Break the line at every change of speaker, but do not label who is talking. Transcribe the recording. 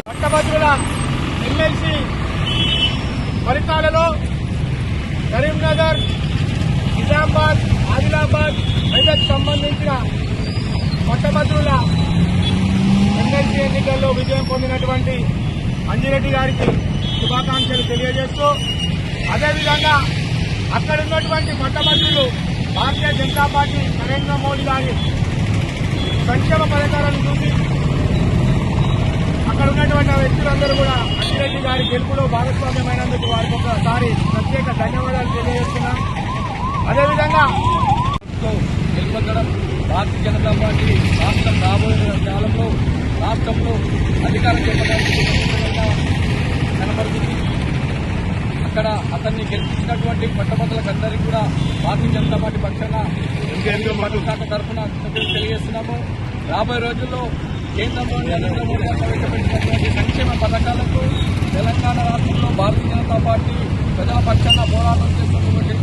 పట్టభద్రుల ఎమ్మెల్సీ ఫలితాలలో కరీంనగర్ నిజామాబాద్ ఆదిలాబాద్ మెదక్ సంబంధించిన పట్టభద్రుల ఎమ్మెల్సీ ఎన్నికల్లో విజయం పొందినటువంటి అంజిరెడ్డి గారికి శుభాకాంక్షలు తెలియజేస్తూ అదేవిధంగా అక్కడ ఉన్నటువంటి పట్టభద్రులు భారతీయ జనతా పార్టీ నరేంద్ర మోడీ గారి సంక్షేమ పథకాలను చూసి అక్కడ ఉన్నటువంటి వ్యక్తులందరూ కూడా అంజిరెడ్డి గారి గెలుపులో భాగస్వామ్యమైనందుకు వారికి ఒకసారి ప్రత్యేక ధన్యవాదాలు తెలియజేస్తున్నాం. అదేవిధంగా
గెలుపొందడం భారతీయ జనతా పార్టీ రాష్ట్ర అక్కడ అతన్ని గెలిపించినటువంటి పట్టభద్రులకు అందరికీ కూడా భారతీయ జనతా పార్టీ పక్షాన శాఖ తరఫున తెలియజేస్తున్నాము. రాబోయే రోజుల్లో కేంద్రంలో నరేంద్ర మోడీ ప్రవేశపెట్టినటువంటి సంక్షేమ పథకాలకు తెలంగాణ రాష్ట్రంలో భారతీయ జనతా పార్టీ ప్రజల పక్షాన పోరాటం చేస్తున్నటువంటి